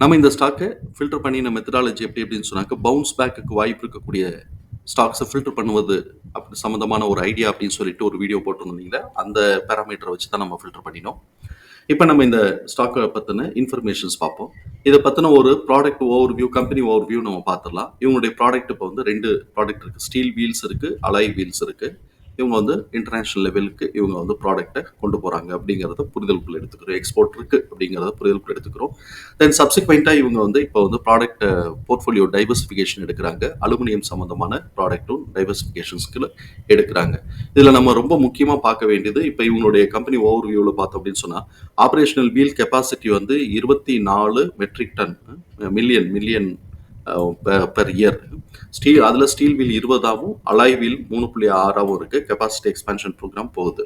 நம்ம இந்த ஸ்டாக்கை ஃபில்டர் பண்ணின மெத்தடாலஜி எப்படி அப்படின்னு சொன்னாக்க பவுன்ஸ் பேக்குக்கு வாய்ப்பு இருக்கக்கூடிய ஸ்டாக்ஸை ஃபில்டர் பண்ணுவது அப்படி சம்மந்தமான ஒரு ஐடியா அப்படின்னு சொல்லிட்டு ஒரு வீடியோ போட்டிருந்தீங்களா அந்த பேராமீட்டரை வச்சு தான் நம்ம ஃபில்டர் பண்ணினோம். இப்போ நம்ம இந்த ஸ்டாக்கை பற்றின இன்ஃபர்மேஷன்ஸ் பார்ப்போம். இதை பற்றின ஒரு product overview company overview நம்ம பார்த்துடலாம். இவங்களுடைய ப்ராடக்ட் இப்போ வந்து ரெண்டு ப்ராடக்ட் இருக்குது ஸ்டீல் வீல்ஸ் இருக்குது அலாய் வீல்ஸ் இருக்குது இவங்க வந்து இன்டர்நேஷ்னல் லெவலுக்கு இவங்க வந்து ப்ராடக்ட்டை கொண்டு போகிறாங்க அப்படிங்கிறத புரிதலுக்குள்ள எடுத்துக்கிறோம். எக்ஸ்போர்ட் இருக்குது அப்படிங்கிறத புரிதலுக்குள்ள எடுத்துக்கிறோம். தென் சப்சிக்வெண்ட்டாக இவங்க வந்து இப்போ வந்து ப்ராடக்ட் போர்ட்ஃபோலியோ டைவர்சிஃபிகேஷன் எடுக்கிறாங்க. அலுமினியம் சம்மந்தமான ப்ராடக்ட்டும் டைவர்சிஃபிகேஷன்ஸ்க்கு எடுக்கிறாங்க. இதில் நம்ம ரொம்ப முக்கியமாக பார்க்க வேண்டியது இப்போ இவங்களுடைய கம்பெனி ஓவர் வியூவில் பார்த்தோம் அப்படின்னு சொன்னால் ஆப்ரேஷனல் வீல் கெப்பாசிட்டி வந்து இருபத்தி நாலு metric ton million million per year steel அதில் ஸ்டீல் வீல் இருபதாகவும் அலாய் வீல் மூணு புள்ளி ஆறாகவும் இருக்குது கெப்பாசிட்டி எக்ஸ்பென்ஷன் ப்ரோக்ராம் போகுது.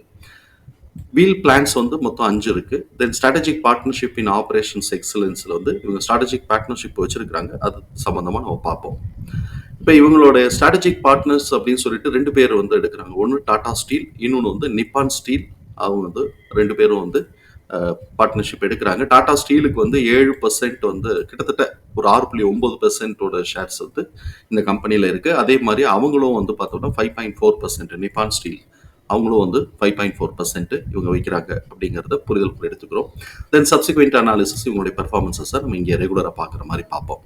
வீல் பிளான்ஸ் வந்து மொத்தம் அஞ்சு இருக்குது then strategic partnership in operations எக்ஸலன்ஸில் வந்து இவங்க ஸ்ட்ராட்டஜிக் பார்ட்னர்ஷிப் வச்சுருக்கிறாங்க. அது சம்மந்தமாக நம்ம பார்ப்போம். இப்போ இவங்களோட ஸ்ட்ராட்டஜிக் பார்ட்னர்ஸ் அப்படின்னு சொல்லிட்டு ரெண்டு பேர் வந்து எடுக்கிறாங்க. ஒன்று டாடா ஸ்டீல் இன்னொன்று வந்து நிப்பான் ஸ்டீல் அவங்க வந்து ரெண்டு பேரும் வந்து பார்ட்னர்ஷிப் எடுக்கிறாங்க. டாடா ஸ்டீலுக்கு வந்து ஏழு பர்சன்ட் வந்து கிட்டத்தட்ட ஒரு ஆறு புள்ளி ஒன்பது பெர்சென்ட்டோட ஷேர்ஸ் வந்து இந்த கம்பெனியில் இருக்குது அதே மாதிரி அவங்களும் வந்து பார்த்தோம்னா five point four percent Nippon Steel அவங்களும் வந்து ஃபைவ் பாயிண்ட் ஃபோர் பர்சன்ட் இவங்க வைக்கிறாங்க அப்படிங்கிறத புரிதல் எடுத்துக்கிறோம். தென் சப்சிக்வெண்ட் அனாலிசிஸ் இவங்களுடைய பெர்ஃபார்மன்ஸஸை நம்ம இங்கே ரெகுலராக பார்க்குற மாதிரி பார்ப்போம்.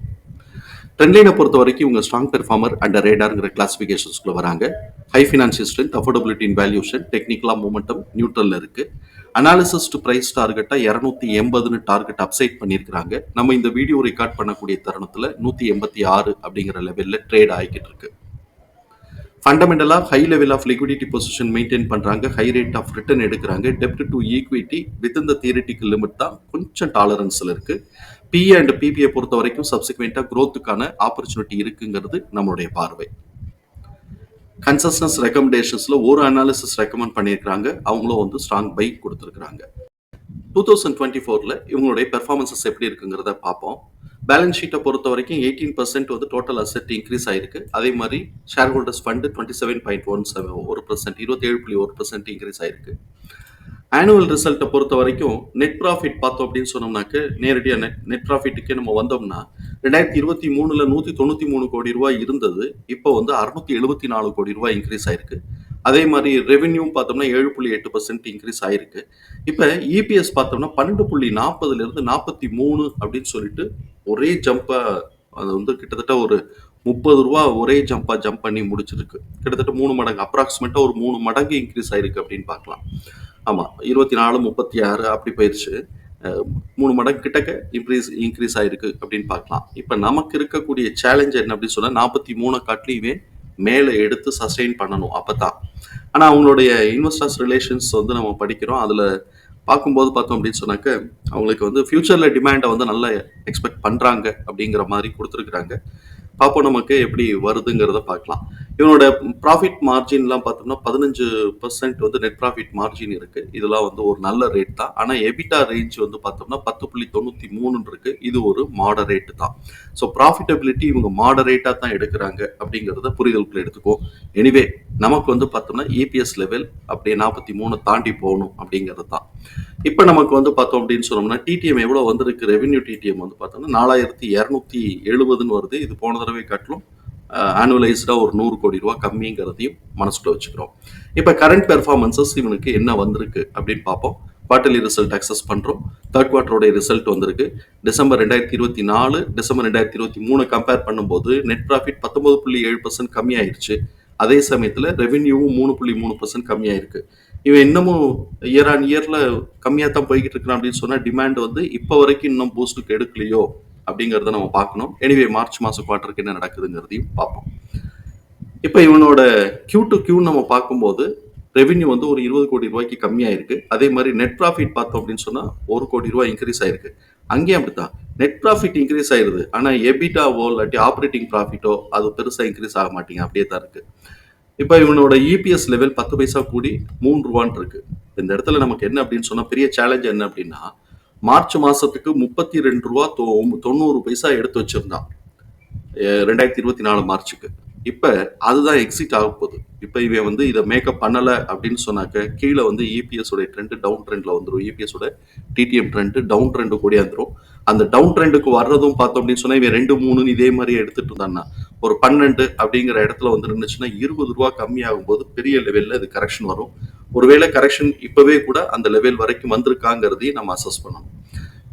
ட்ரெண்ட்லைனை பொறுத்த வரைக்கும் இவங்க ஸ்ட்ராங் பெர்ஃபார்மர் அண்ட் ரேடாருங்கிற கிளாசிஃபிகேஷன்ஸ்குள்ள வராங்க. High financial strength affordability in valuation டெக்னிக்கலாக மூமெண்டம் நியூட்ரலில் இருக்குது அனாலிசிஸ் டு பிரைஸ் டார்கெட்டா இரநூத்தி எண்பதுன்னு டார்கெட் அப்சைட் பண்ணியிருக்காங்க நம்ம இந்த வீடியோ ரெக்கார்ட் பண்ணக்கூடிய தருணத்துல நூத்தி எண்பத்தி ஆறு அப்படிங்கிற லெவல்ல ட்ரேட் ஆகிக்கிட்டு இருக்கு. ஃபண்டமெண்டலாக high level of liquidity position maintain பண்ணுறாங்க ஹை ரேட் ஆஃப் ரிட்டர்ன் எடுக்கிறாங்க. டெப்ட் டு ஈக்விட்டி வித் இந்த தியரிட்டிக்கல் லிமிட் தான் கொஞ்சம் டாலரன்ஸில் இருக்கு. பி அண்ட் பிபிஐ பொறுத்த வரைக்கும் சப்சிக்வெண்ட்டாக க்ரோத்துக்கான ஆப்பர்ச்சுனிட்டி இருக்குங்கிறது நம்மளுடைய பார்வை. கன்சஸ்டன்ஸ் ரெக்கமெண்டேஷன்ஸில் ஒரு அனாலிசிஸ் ரெக்கமெண்ட் பண்ணியிருக்கிறாங்க. அவங்களும் வந்து ஸ்ட்ராங் பை கொடுத்துருக்குறாங்க. டூ தௌசண்ட் டுவெண்ட்டி ஃபோரில் இவங்களுடைய பெர்ஃபார்மன்சஸ் எப்படி இருக்குங்கிறத பார்ப்போம். பேலன்ஸ் ஷீட்டை பொறுத்த வரைக்கும் எயிட்டீன் பர்சன்ட் வந்து டோட்டல் அசெட் இன்க்ரீஸ் ஆயிருக்கு. அதே மாதிரி shareholders fund twenty seven point one seven ஒரு பர்சன்ட் இருபத்தேழு புள்ளி ஒரு பர்சன்ட் இன்க்ரீஸ் ஆயிருக்கு. ஆனுவல் ரிசல்ட்டை பொறுத்த வரைக்கும் நெட் ப்ராஃபிட் பார்த்தோம் அப்படின்னு சொன்னோம்னாக்க நேரடியாக நெட் நெட் ப்ராஃபிட்டுக்கே நம்ம வந்தோம்னா ரெண்டாயிரத்தி இருபத்தி மூணுல நூற்றி தொண்ணூற்றி மூணு கோடி ரூபாய் இருந்தது. இப்போ வந்து அறுநூத்தி எழுபத்தி நாலு கோடி ரூபாய் இன்க்ரீஸ் ஆயிருக்கு. அதே மாதிரி ரெவென்யூ பார்த்தோம்னா ஏழு புள்ளி எட்டு பர்சன்ட் இன்க்ரீஸ் ஆயிருக்கு. இப்போ இபிஎஸ் பார்த்தோம்னா பன்னெண்டு புள்ளி நாற்பதுலேருந்து நாற்பத்தி மூணு அப்படின்னு சொல்லிட்டு ஒரே ஜம்பாக அது வந்து கிட்டத்தட்ட ஒரு முப்பது ரூபா ஒரே ஜம்பா ஜம்ப் பண்ணி முடிச்சிருக்கு. கிட்டத்தட்ட மூணு மடங்கு அப்ராக்சிமேட்டா ஒரு மூணு மடங்கு இன்க்ரீஸ் ஆயிருக்கு அப்படின்னு பார்க்கலாம். ஆமா இருபத்தி நாலு முப்பத்தி ஆறு அப்படி போயிடுச்சு மூணு மடங்கு கிட்டக்க இன்க்ரீஸ் இன்க்ரீஸ் ஆயிருக்கு அப்படின்னு பார்க்கலாம். இப்போ நமக்கு இருக்கக்கூடிய சேலஞ்ச் என்ன அப்படின்னு சொன்னா நாற்பத்தி மூணு காட்டிலையுமே மேலே எடுத்து சஸ்டெயின் பண்ணணும் அப்போ தான் ஆனால் அவங்களுடைய இன்வெஸ்டர்ஸ் ரிலேஷன்ஸ் வந்து நம்ம படிக்கிறோம். அதில் பார்க்கும்போது பார்த்தோம் அப்படின்னு சொன்னாக்க அவங்களுக்கு வந்து ஃப்யூச்சரில் டிமாண்டை வந்து நல்லா எக்ஸ்பெக்ட் பண்ணுறாங்க அப்படிங்கிற மாதிரி கொடுத்துருக்குறாங்க. பார்ப்போம் நமக்கு எப்படி வருதுங்கிறத பார்க்கலாம். இவனோட ப்ராஃபிட் மார்ஜின்லாம் பார்த்தோம்னா பதினஞ்சு பர்சன்ட் வந்து நெட் ப்ராஃபிட் மார்ஜின் இருக்கு. இதெல்லாம் வந்து ஒரு நல்ல ரேட் தான். ஆனால் எபிட்டா ரேஞ்ச் வந்து பார்த்தோம்னா பத்து புள்ளி தொண்ணூற்றி மூணுன்னு இருக்கு. இது ஒரு மாடரேட் தான். ஸோ ப்ராஃபிட்டபிலிட்டி இவங்க மாடரேட்டாக தான் எடுக்கிறாங்க அப்படிங்கிறத புரிதலுக்குள்ள எடுத்துக்கோ. எனிவே நமக்கு வந்து பார்த்தோம்னா இபிஎஸ் லெவல் அப்படியே நாற்பத்தி மூணு தாண்டி போகணும் அப்படிங்கிறது தான். இப்போ நமக்கு வந்து பார்த்தோம் அப்படின்னு சொன்னோம்னா டிடிஎம் எவ்வளோ வந்திருக்கு? ரெவென்யூ டிடிஎம் வந்து பார்த்தோம்னா நாலாயிரத்தி இரநூத்தி எழுபதுன்னு வருது. இது போன தடவை காட்டிலும் ஆனுவலைஸ்டாக ஒரு நூறு கோடி ரூபா கம்மிங்கிறதையும் மனசுக்குள்ள வச்சுக்கிறோம். இப்போ கரண்ட் பெர்ஃபார்மன்சஸ் இவனுக்கு என்ன வந்திருக்கு அப்படின்னு பார்ப்போம். குவார்டர்லி ரிசல்ட் அக்சஸ் பண்ணுறோம் தேர்ட் குவார்டருடைய ரிசல்ட் வந்திருக்கு. டிசம்பர் ரெண்டாயிரத்தி இருபத்தி நாலு டிசம்பர் ரெண்டாயிரத்தி இருபத்தி மூணு கம்பேர் பண்ணும்போது நெட் ப்ராஃபிட் பத்தொன்பது புள்ளி ஏழு பர்சன்ட் கம்மியாயிருச்சு. அதே சமயத்தில் ரெவென்யூவும் மூணு புள்ளி மூணு பர்சன்ட் கம்மியாயிருக்கு. இவன் இன்னமும் இயர் ஆன் இயரில் கம்மியாக தான் போய்கிட்டு இருக்கிறான் அப்படின்னு சொன்னால் டிமாண்ட் வந்து இப்போ வரைக்கும் இன்னும் பூஸ்ட்டுக்கு எடுக்கலையோ? அப்படிங்கிறத நம்ம பார்க்கணும். எனிவே மார்ச் மாதம் குவார்ட்டருக்கு என்ன நடக்குதுங்கிறதையும் பார்ப்போம். இப்போ இவனோட கியூ டு கியூன்னு நம்ம பார்க்கும்போது ரெவென்யூ வந்து ஒரு இருபது கோடி ரூபாய்க்கு கம்மியாயிருக்கு. அதே மாதிரி நெட் ப்ராஃபிட் பார்த்தோம் அப்படின்னு சொன்னால் ஒரு கோடி ரூபாய் இன்க்ரீஸ் ஆயிருக்கு. அங்கேயும் அப்படித்தான். நெட் ப்ராஃபிட் இன்க்ரீஸ் ஆயிருது. ஆனால் எபிட்டாவோ இல்லாட்டி ஆப்ரேட்டிங் ப்ராஃபிட்டோ அது பெருசாக இன்க்ரீஸ் ஆக மாட்டேங்க அப்படியே தான் இருக்கு. இப்போ இவனோட இபிஎஸ் லெவல் பத்து பைசா கூடி மூணு ரூபான் இருக்கு. இந்த இடத்துல நமக்கு என்ன அப்படின்னு சொன்னால் பெரிய சேலஞ்ச் என்ன அப்படின்னா மார்ச் மாசத்துக்கு முப்பத்தி ரெண்டு ரூபா தொ- தொண்ணூறு பைசா எடுத்து வச்சிருந்தான். ரெண்டாயிரத்தி இருபத்தி நாலு மார்ச்சுக்கு. இப்போ அதுதான் எக்ஸிட் ஆக போகுது. இப்போ இவன் வந்து இதை மேக்கப் பண்ணலை அப்படின்னு சொன்னாக்க கீழே வந்து இபிஎஸ் உடைய ட்ரெண்டு டவுன் ட்ரெண்டில் வந்துடும் இபிஎஸ் உடைய டிடிஎம் ட்ரெண்டு டவுன் ட்ரெண்டு வந்துடும் அந்த டவுன் ட்ரெண்டுக்கு வர்றதும் பார்த்தோம் அப்படின்னு சொன்னா இவன் ரெண்டு மூணுன்னு இதே மாதிரி எடுத்துட்டு இருந்தான்னா ஒரு பன்னெண்டு அப்படிங்கிற இடத்துல வந்து இருந்துச்சுன்னா இருபது ரூபா கம்மியாகும் போது பெரிய லெவல்ல இது கரெக்ஷன் வரும். ஒருவேளை கரெக்ஷன் இப்பவே கூட அந்த லெவல் வரைக்கும் வந்திருக்காங்கிறதையும் நம்ம அசஸ் பண்ணணும்.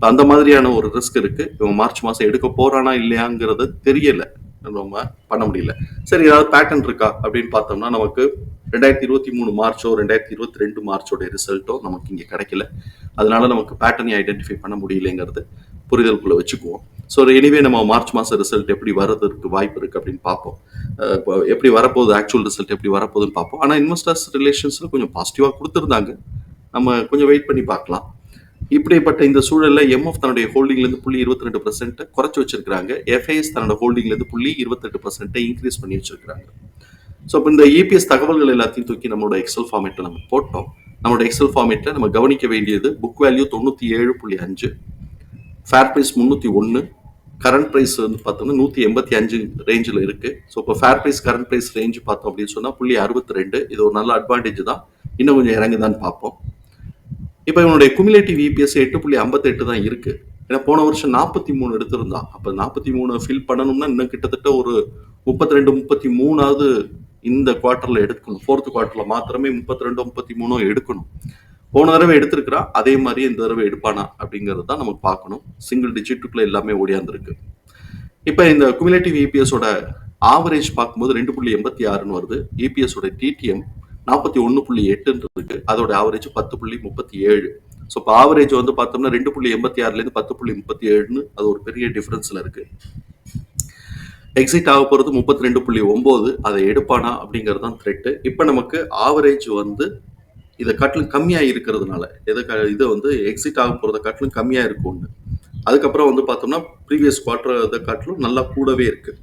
அந்த மாதிரியான ஒரு ரிஸ்க் இருக்கு. இவன் மார்ச் மாசம் எடுக்க போறானா இல்லையாங்கிறது தெரியல. நம்ம பண்ண முடியல. சரி ஏதாவது பேட்டர்ன் இருக்கா அப்படின்னு பார்த்தோம்னா நமக்கு ரெண்டாயிரத்தி இருபத்தி மூணு மார்ச்சோ ரெண்டாயிரத்தி இருபத்தி ரெண்டு மார்ச்சோட ரிசல்ட்டோ நமக்கு இங்கே கிடைக்கல. அதனால நமக்கு பேட்டர்னை ஐடென்டிஃபை பண்ண முடியலைங்கிறது புரிதலுக்குள்ள வச்சுக்குவோம். ஸோ எனிவே நம்ம மார்ச் மாதம் ரிசல்ட் எப்படி வரதுக்கு வாய்ப்பு இருக்கு அப்படின்னு பார்ப்போம். இப்போ எப்படி வரப்போகுது ஆக்சுவல் ரிசல்ட் எப்படி வரப்போகுதுன்னு பார்ப்போம். ஆனால் இன்வெஸ்டர்ஸ் ரிலேஷன்ஸில் கொஞ்சம் பாசிட்டிவாக கொடுத்துருந்தாங்க. நம்ம கொஞ்சம் வெயிட் பண்ணி பார்க்கலாம். இப்படிப்பட்ட இந்த சூழலில் எம்எஃப் தன்னுடைய ஹோல்டிங்லேருந்து புள்ளி இருபத்தி ரெண்டு பர்சன்ட்டை குறைச்சி வச்சிருக்காங்க எஃப்ஐஎஸ் தன்னோட ஹோல்டிங்லேருந்து புள்ளி இருபத்தெட்டு பர்சன்ட்டை இன்க்ரீஸ் பண்ணி வச்சிருக்காங்க ஸோ இப்போ இந்த இபிஎஸ் தகவல்கள் எல்லாத்தையும் தூக்கி நம்மளோட எக்ஸல் ஃபார்மேட்டில் நம்ம போட்டோம். நம்மளோட எக்ஸல் ஃபார்மேட்டில் நம்ம கவனிக்க வேண்டியது புக் வேல்யூ தொண்ணூற்றி ஏழு புள்ளி அஞ்சு ஃபேர் ப்ரைஸ் முந்நூற்றி ஒன்று கரண்ட் ப்ரைஸ் வந்து பார்த்தோம்னா நூற்றி எண்பத்தி அஞ்சு ரேஞ்சில் இருக்குது ஸோ இப்போ fair price current price range பார்த்தோம் அப்படின்னு சொன்னால் புள்ளி அறுபத்தி ரெண்டு இது ஒரு நல்ல அட்வான்டேஜ் தான். இன்னும் கொஞ்சம் இறங்குதான்னு பார்ப்போம். இப்போ இவனுடைய குமுலேட்டிவ் இபிஎஸ் எட்டு புள்ளி ஐம்பத்தெட்டு தான் இருக்கு. ஏன்னா போன வருஷம் நாற்பத்தி மூணு எடுத்திருந்தான். அப்போ நாற்பத்தி மூணு ஃபில் பண்ணணும்னா இன்னும் கிட்டத்தட்ட ஒரு முப்பத்தி ரெண்டு முப்பத்தி மூணாவது இந்த குவார்ட்டர்ல எடுக்கணும். ஃபோர்த் குவார்ட்டர்ல மாத்திரமே முப்பத்தி ரெண்டு முப்பத்தி மூணும் எடுக்கணும். போன தடவை எடுத்திருக்கிறான் அதே மாதிரி இந்த தடவை எடுப்பானா அப்படிங்கிறது தான் நம்ம பார்க்கணும். சிங்கிள் டிஜிட்டுக்குள்ள எல்லாமே ஓடியாந்துருக்கு. இப்போ இந்த குமிலேட்டிவ் இபிஎஸோட ஆவரேஜ் பார்க்கும்போது ரெண்டு புள்ளி எண்பத்தி ஆறுன்னு வருது. இபிஎஸோட டிடிஎம் நாற்பத்தி ஒன்று புள்ளி எட்டுன்னு அதோட ஆவரேஜ் பத்து புள்ளி முப்பத்தி ஏழு. ஸோ இப்போ ஆவரேஜ் வந்து பார்த்தோம்னா ரெண்டு புள்ளி எண்பத்தி ஆறுலேருந்து பத்து புள்ளி முப்பத்தி ஏழுன்னு அது ஒரு பெரிய டிஃப்ரென்ஸில் இருக்கு. எக்ஸிட் ஆக போகிறது முப்பத்தி ரெண்டு புள்ளி ஒம்பது. அதை எடுப்பானா அப்படிங்கிறது தான் த்ரெட்டு இப்போ நமக்கு ஆவரேஜ் வந்து இதை கட்டிலும் கம்மியாக இருக்கிறதுனால எதை க- இது வந்து எக்ஸிட் ஆக போகிறத கட்டிலும் கம்மியாக இருக்கும் ஒன்று அதுக்கப்புறம் வந்து பார்த்தோம்னா ப்ரீவியஸ் குவார்டர் இதை காட்டிலும் நல்லா கூடவே இருக்குது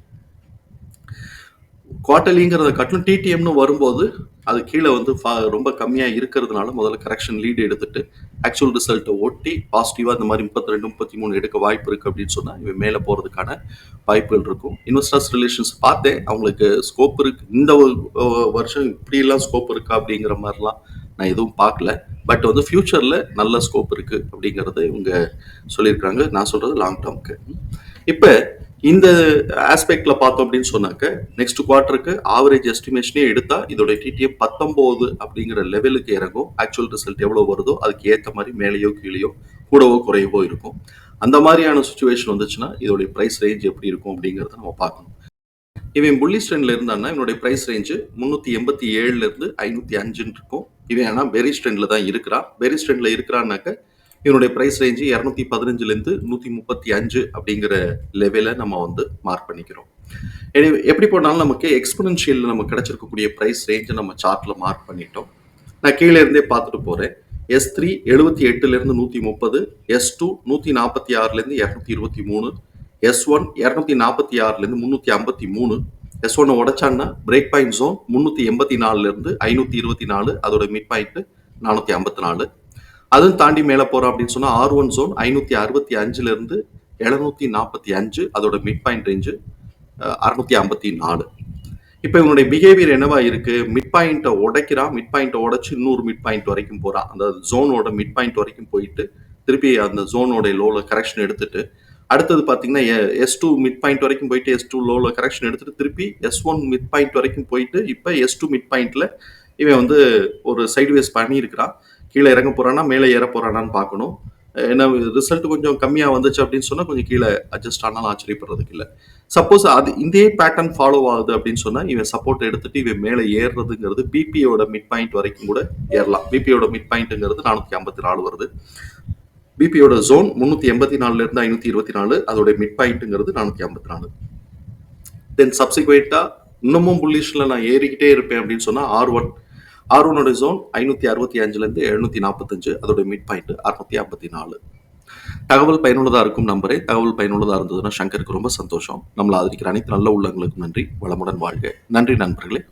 குவார்டர்லிங்கிறத காட்டிலும் டிடிஎம்னு வரும்போது அது கீழே வந்து fa- ரொம்ப கம்மியாக இருக்கிறதுனால முதல்ல கரெக்ஷன் லீடு எடுத்துட்டு ஆக்சுவல் ரிசல்ட்டை ஒட்டி பாசிட்டிவாக இந்த மாதிரி முப்பத்தி ரெண்டு முப்பத்தி மூணு எடுக்க வாய்ப்பு இருக்குது அப்படின்னு சொன்னால் இவன் மேலே போகிறதுக்கான வாய்ப்புகள் இருக்கும். இன்வெஸ்டர்ஸ் ரிலேஷன்ஸ் பார்த்தேன் அவங்களுக்கு ஸ்கோப் இருக்கு. இந்த ஒரு, வருஷம் இப்படியெல்லாம் ஸ்கோப் இருக்கா அப்படிங்கிற மாதிரிலாம் நான் எதுவும் பார்க்கல. பட் வந்து ஃப்யூச்சரில் நல்ல ஸ்கோப் இருக்குது அப்படிங்கிறத இவங்க சொல்லியிருக்காங்க. நான் சொல்கிறது லாங் டேர்முக்கு இப்போ இந்த ஆஸ்பெக்ட்ல பார்த்தோம் அப்படின்னு சொன்னாக்க நெக்ஸ்ட் குவார்ட்டருக்கு ஆவரேஜ் எஸ்டிமேஷனே எடுத்தா இதோட டிடிஎம் பத்தொம்போது அப்படிங்கிற லெவலுக்கு இறங்கும். ஆக்சுவல் ரிசல்ட் எவ்வளோ வருதோ அதுக்கு ஏற்ற மாதிரி மேலேயோ கீழேயோ கூடவோ குறையவோ இருக்கும். அந்த மாதிரியான சுச்சுவேஷன் வந்துச்சுன்னா இதோடைய ப்ரைஸ் ரேஞ்ச் எப்படி இருக்கும் அப்படிங்கிறத நம்ம பார்க்கணும். இவன் புள்ளி ஸ்ட்ரெண்ட்ல இருந்தான்னா இவனுடைய ப்ரைஸ் ரேஞ்சு முந்நூற்றி எண்பத்தி ஏழுல இருந்து ஐநூற்றி அஞ்சுன்னு இருக்கும். இவன் ஆனால் பெரிஸ் ஸ்ட்ரெண்டில் தான் இருக்கிறான். பெரிஸ் ஸ்ட்ரெண்டில் இருக்கிறான்னாக்க இவனுடைய ப்ரைஸ் ரேஞ்சு இரநூத்தி பதினஞ்சுலேருந்து நூற்றி முப்பத்தி அஞ்சு அப்படிங்கிற லெவலில் நம்ம வந்து மார்க் பண்ணிக்கிறோம். எப்படி போனாலும் நமக்கு எக்ஸ்பனன்ஷியல் நம்ம கிடைச்சிருக்கக்கூடிய ப்ரைஸ் ரேஞ்சை நம்ம சார்ட்டில் மார்க் பண்ணிட்டோம். நான் கீழே இருந்தே பார்த்துட்டு போகிறேன் எஸ் த்ரீ எழுபத்தி எட்டுலேருந்து நூற்றி முப்பது எஸ் டூ நூற்றி நாற்பத்தி ஆறுலேருந்து இரநூத்தி இருபத்தி மூணு எஸ் ஒன் இரநூத்தி நாற்பத்தி ஆறுலேருந்து முந்நூற்றி ஐம்பத்தி மூணு. எஸ் ஒன்னை உடைச்சான்னா பிரேக் பாயிண்ட் ஜோன் முந்நூற்றி எண்பத்தி நாலுலேருந்து ஐநூற்றி இருபத்தி நாலு அதோட மிட் பாயிண்ட்டு நானூற்றி ஐம்பத்தி நாலு. அதுவும் தாண்டி மேலே போகிறோம் அப்படின்னு சொன்னால் ஆர் ஒன் ஜோன் ஐநூற்றி அறுபத்தி அஞ்சுலேருந்து எழுநூற்றி நாற்பத்தி அஞ்சு அதோட மிட் பாயிண்ட் ரேஞ்சு அறுநூத்தி ஐம்பத்தி நாலு. இப்போ இவனுடைய பிஹேவியர் என்னவா இருக்கு? மிட் பாயிண்ட்டை உடைக்கிறான். மிட் பாயிண்ட்டை உடைச்சு இன்னொரு மிட் பாயிண்ட் வரைக்கும் போகிறான் அந்த ஜோனோட மிட் பாயிண்ட் வரைக்கும் போயிட்டு திருப்பி அந்த ஜோனோட லோவில் கரெக்ஷன் எடுத்துட்டு அடுத்தது பார்த்தீங்கன்னா எஸ் டூ மிட் பாயிண்ட் வரைக்கும் போயிட்டு எஸ் டூ லோவில் கரெக்ஷன் எடுத்துட்டு திருப்பி எஸ் ஒன் மிட் பாயிண்ட் வரைக்கும் போயிட்டு இப்போ எஸ் டூ மிட் பாயிண்ட்ல இவன் வந்து ஒரு சைட்வேஸ் பண்ணியிருக்கிறான். கீழே இறங்க போறானா மேலே ஏற போறானான்னு பார்க்கணும். ஏன்னா ரிசல்ட் கொஞ்சம் கம்மியாக வந்துச்சு அப்படின்னு சொன்னால் கொஞ்சம் கீழே அட்ஜஸ்ட் ஆனாலும் ஆச்சரியப்படுறதுக்கு இல்லை. சப்போஸ் அது இதே பேட்டர்ன் ஃபாலோ ஆகுது அப்படின்னு சொன்னால் இவன் சப்போர்ட் எடுத்துட்டு இவன் மேலே ஏறுறதுங்கிறது பிபியோட மிட் பாயிண்ட் வரைக்கும் கூட ஏறலாம். பிபியோட மிட் பாயிண்ட்டுங்கிறது நானூற்றி ஐம்பத்தி நாலு வருது. பிபியோட ஜோன் முந்நூற்றி எண்பத்தி நாலுலேருந்து ஐநூற்றி இருபத்தி நாலு அதோட மிட் பாயிண்ட்டுங்கிறது நானூற்றி ஐம்பத்தி நாலு. தென் சப்சிக்வெண்ட்டாக இன்னமும் புல்லிஷில் நான் ஏறிக்கிட்டே இருப்பேன் அப்படின்னு சொன்னால் ஆர் ஒன் ஆர்வனுடைய ஜோன் ஐநூற்றி அறுபத்தி அஞ்சுலேருந்து எழுநூற்றி நாற்பத்தஞ்சு அதோட மிட் பாயிண்ட் அறுநூத்தி ஐம்பத்தி நாலு. தகவல் பயனுள்ளதாக இருக்கும் நம்பரே. தகவல் பயனுள்ளதாக இருந்ததுன்னா சங்கருக்கு ரொம்ப சந்தோஷம். நம்மளை ஆதரிக்கிற அனைத்து நல்ல உள்ளங்களுக்கும் நன்றி. வளமுடன் வாழ்க. நன்றி நண்பர்களே.